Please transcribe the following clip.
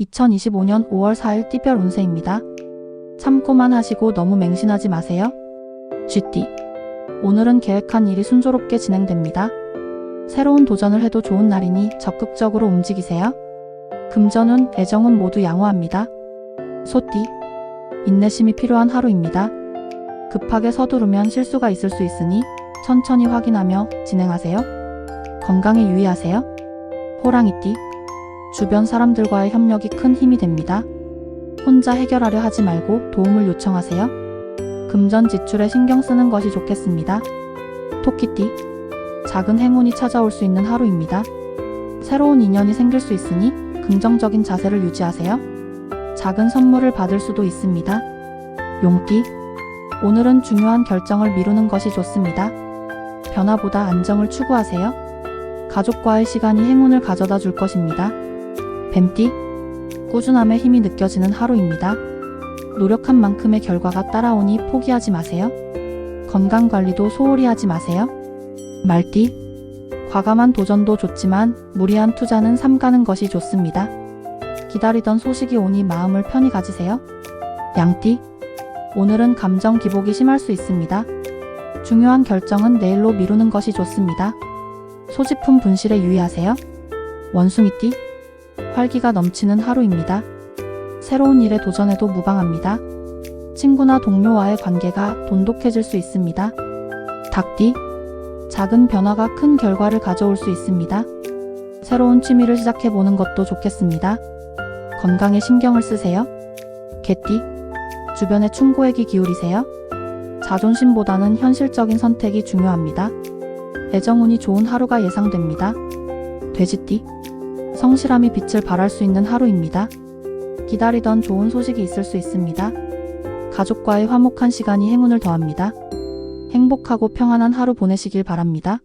2025년 5월 4일 띠별 운세입니다. 참고만 하시고 너무 맹신하지 마세요. 쥐띠. 오늘은 계획한 일이 순조롭게 진행됩니다. 새로운 도전을 해도 좋은 날이니 적극적으로 움직이세요. 금전운, 애정운 모두 양호합니다. 소띠. 인내심이 필요한 하루입니다. 급하게 서두르면 실수가 있을 수 있으니 천천히 확인하며 진행하세요. 건강에 유의하세요. 호랑이띠. 주변 사람들과의 협력이 큰 힘이 됩니다. 혼자 해결하려 하지 말고 도움을 요청하세요. 금전 지출에 신경 쓰는 것이 좋겠습니다. 토끼띠. 작은 행운이 찾아올 수 있는 하루입니다. 새로운 인연이 생길 수 있으니 긍정적인 자세를 유지하세요. 작은 선물을 받을 수도 있습니다. 용띠. 오늘은 중요한 결정을 미루는 것이 좋습니다. 변화보다 안정을 추구하세요. 가족과의 시간이 행운을 가져다 줄 것입니다. 뱀띠. 꾸준함의 힘이 느껴지는 하루입니다. 노력한 만큼의 결과가 따라오니 포기하지 마세요. 건강 관리도 소홀히 하지 마세요. 말띠. 과감한 도전도 좋지만 무리한 투자는 삼가는 것이 좋습니다. 기다리던 소식이 오니 마음을 편히 가지세요. 양띠. 오늘은 감정 기복이 심할 수 있습니다. 중요한 결정은 내일로 미루는 것이 좋습니다. 소지품 분실에 유의하세요. 원숭이띠. 활기가 넘치는 하루입니다. 새로운 일에 도전해도 무방합니다. 친구나 동료와의 관계가 돈독해질 수 있습니다. 닭띠. 작은 변화가 큰 결과를 가져올 수 있습니다. 새로운 취미를 시작해보는 것도 좋겠습니다. 건강에 신경을 쓰세요. 개띠. 주변에 충고에게 기울이세요. 자존심보다는 현실적인 선택이 중요합니다. 애정운이 좋은 하루가 예상됩니다. 돼지띠. 성실함이 빛을 발할 수 있는 하루입니다. 기다리던 좋은 소식이 있을 수 있습니다. 가족과의 화목한 시간이 행운을 더합니다. 행복하고 평안한 하루 보내시길 바랍니다.